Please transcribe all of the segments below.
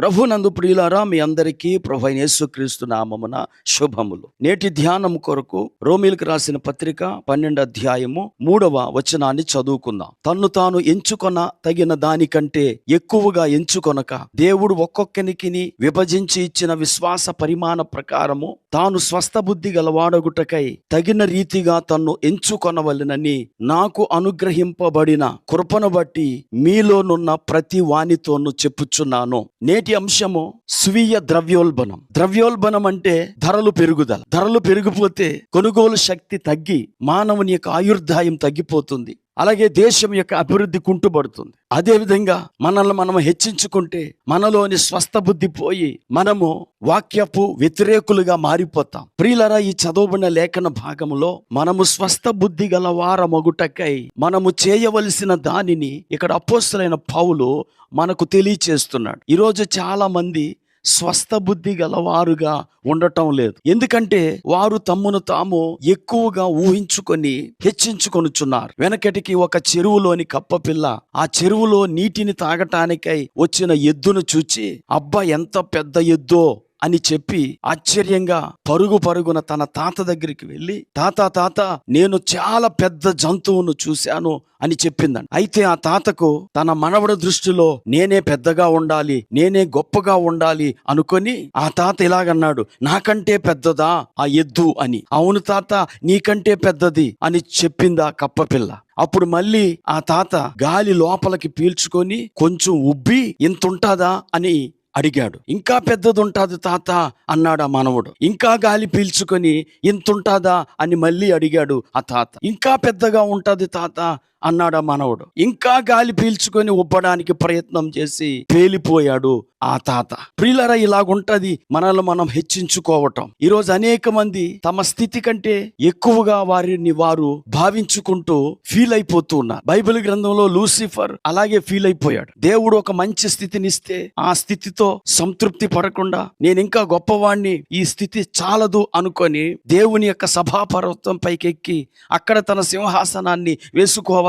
ప్రభు నందు ప్రియులారా మీ అందరికీ ప్రభు యేసుక్రీస్తు నామమున శుభములు. నేటి ధ్యానం కొరకు రోమిల్కి రాసిన పత్రిక పన్నెండు అధ్యాయము మూడవ వచనాన్ని చదువుకుందాం. తన్ను తాను ఎంచుకొన తగిన దానికంటే ఎక్కువగా ఎంచుకొనక దేవుడు ఒక్కొక్కనికి విభజించి ఇచ్చిన విశ్వాస పరిమాణ ప్రకారము తాను స్వస్థ బుద్ధి గలవాడగుటకై తగిన రీతిగా తన్ను ఎంచుకొనవలెనని నాకు అనుగ్రహింపబడిన కృపను బట్టి మీలోనున్న ప్రతి వానితోనూ చెప్పుచున్నాను. నేటి అంశము స్వీయ ద్రవ్యోల్బణం. ద్రవ్యోల్బణం అంటే ధరలు పెరుగుదల. ధరలు పెరిగిపోతే కొనుగోలు శక్తి తగ్గి మానవుని యొక్క ఆయుర్దాయం తగ్గిపోతుంది. అలాగే దేశం యొక్క అభివృద్ధి కుంటుపడుతుంది. అదేవిధంగా మనల్ని మనం హెచ్చించుకుంటే మనలోని స్వస్థ బుద్ధి పోయి మనము వాక్యపు వ్యతిరేకులుగా మారిపోతాం. ప్రియులరా ఈ చదవబడిన లేఖన భాగంలో మనము స్వస్థ బుద్ధి గల వారమగుటకై మనము చేయవలసిన దానిని ఇక్కడ అపోస్తులైన పౌలు మనకు తెలియచేస్తున్నాడు. ఈరోజు చాలా మంది స్వస్థ బుద్ధి గలవారుగా ఉండటం లేదు. ఎందుకంటే వారు తమ్మును తాము ఎక్కువగా ఊహించుకొని హెచ్చించుకొనుచున్నారు. వెనకటికి ఒక చెరువులోని కప్పపిల్ల ఆ చెరువులో నీటిని తాగటానికై వచ్చిన ఎద్దును చూచి అబ్బా ఎంత పెద్ద ఎద్దో! అని చెప్పి ఆశ్చర్యంగా పరుగు పరుగున తన తాత దగ్గరికి వెళ్ళి తాత తాత నేను చాలా పెద్ద జంతువును చూశాను అని చెప్పిందండి అయితే ఆ తాతకు తన మనవడి దృష్టిలో నేనే పెద్దగా ఉండాలి నేనే గొప్పగా ఉండాలి అనుకొని ఆ తాత ఇలాగన్నాడు నాకంటే పెద్దదా ఆ ఎద్దు అని. అవును తాత నీకంటే పెద్దది అని చెప్పిందా కప్పపిల్ల అప్పుడు మళ్ళీ ఆ తాత గాలి లోపలికి పీల్చుకొని కొంచెం ఉబ్బి ఇంత ఉంటుందా అని అడిగాడు. ఇంకా పెద్దది ఉంటుంది తాత అన్నాడు ఆ మనవడు. ఇంకా గాలి పీల్చుకొని ఇంతుంటాదా అని మళ్ళీ అడిగాడు ఆ తాత. ఇంకా పెద్దగా ఉంటుంది తాత అన్నాడు ఆ మనవడు. ఇంకా గాలి పీల్చుకొని ఉబ్బడానికి ప్రయత్నం చేసి పేలిపోయాడు ఆ తాత. ప్రియులరా ఇలాగుంటది మనల్ని మనం హెచ్చించుకోవటం. ఈరోజు అనేక మంది తమ స్థితి కంటే ఎక్కువగా వారిని వారు భావించుకుంటూ ఫీల్ అయిపోతూ ఉన్నారు. బైబిల్ గ్రంథంలో లూసిఫర్ అలాగే ఫీల్ అయిపోయాడు. దేవుడు ఒక మంచి స్థితినిస్తే ఆ స్థితితో సంతృప్తి పడకుండా నేను ఇంకా గొప్పవాణ్ణి ఈ స్థితి చాలదు అనుకొని దేవుని యొక్క సభాపర్వతం పైకెక్కి అక్కడ తన సింహాసనాన్ని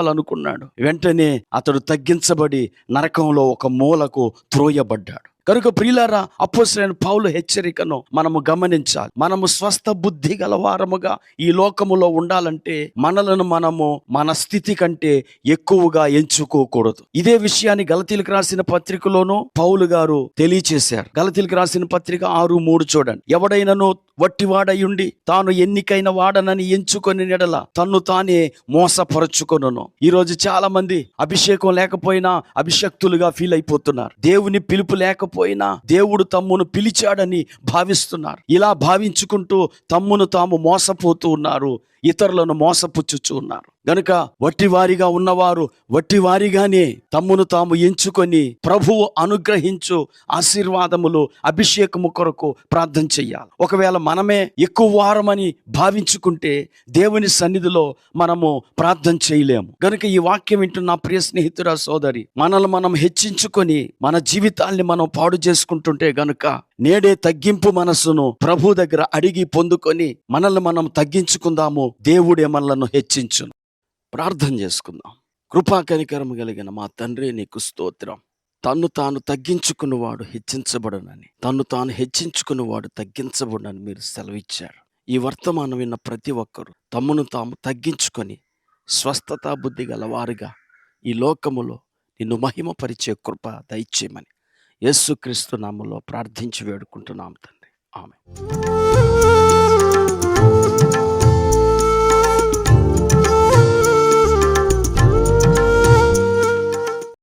కావాలనుకున్నాడు. వెంటనే అతడు తగ్గించబడి నరకంలో ఒక మూలకు త్రోయబడ్డాడు. కనుక ప్రియులారా అపోసరైన పౌలు హెచ్చరికను మనము గమనించాలి. మనము స్వస్థ బుద్ధి గలవారముగా ఈ లోకములో ఉండాలంటే మనలను మనము మన స్థితి కంటే ఎక్కువగా ఎంచుకోకూడదు. ఇదే విషయాన్ని గలతీలకు రాసిన పత్రికలోనూ పౌలు గారు తెలియచేశారు. గలతీలకు రాసిన పత్రిక ఆరు మూడు చూడండి. ఎవడైనను వట్టివాడయుండి తాను ఎన్నికైన వాడనని ఎంచుకొని నెడల తన్ను తానే మోసపరుచుకొనను. ఈరోజు చాలా మంది అభిషేకం లేకపోయినా అభిషక్తులుగా ఫీల్ అయిపోతున్నారు దేవుని పిలుపు లేకపోయినా దేవుడు తమ్మును పిలిచాడని భావిస్తున్నారు. ఇలా భావించుకుంటూ తమ్మును తాము మోసపోతూ ఉన్నారు. ఇతరులను మోసపుచ్చుచూ ఉన్నారు. గనుక వట్టివారిగా ఉన్నవారు వట్టివారిగానే తమ్మును తాము ఎంచుకొని ప్రభువు అనుగ్రహించు ఆశీర్వాదములు అభిషేకము కొరకు ప్రార్థన చెయ్యాలి. ఒకవేళ మనమే ఎక్కువ వారమని భావించుకుంటే దేవుని సన్నిధిలో మనము ప్రార్థన చేయలేము. గనుక ఈ వాక్యం వింటున్న ప్రియ స్నేహితురా సోదరి మనల్ని మనం హెచ్చించుకొని మన జీవితాల్ని మనం పాడు చేసుకుంటుంటే గనుక నేడే తగ్గింపు మనస్సును ప్రభు దగ్గర అడిగి పొందుకొని మనల్ని మనం తగ్గించుకుందాము. దేవుడే మనలను హెచ్చించును. ప్రార్థన చేసుకుందాం. కృపా కనికరము కలిగిన మా తండ్రి నీకు స్తోత్రం. తన్ను తాను తగ్గించుకున్నవాడు హెచ్చించబడనని తన్ను తాను హెచ్చించుకున్నవాడు తగ్గించబడనని మీరు సెలవిచ్చారు. ఈ వర్తమానం విన్న ప్రతి ఒక్కరూ తమ్మును తాము తగ్గించుకొని స్వస్థత బుద్ధి గలవారుగా ఈ లోకములో నిన్ను మహిమపరిచే కృప దయచేయమని యేసుక్రీస్తు నామంలో ప్రార్థించి వేడుకుంటున్నాం తండ్రి. ఆమె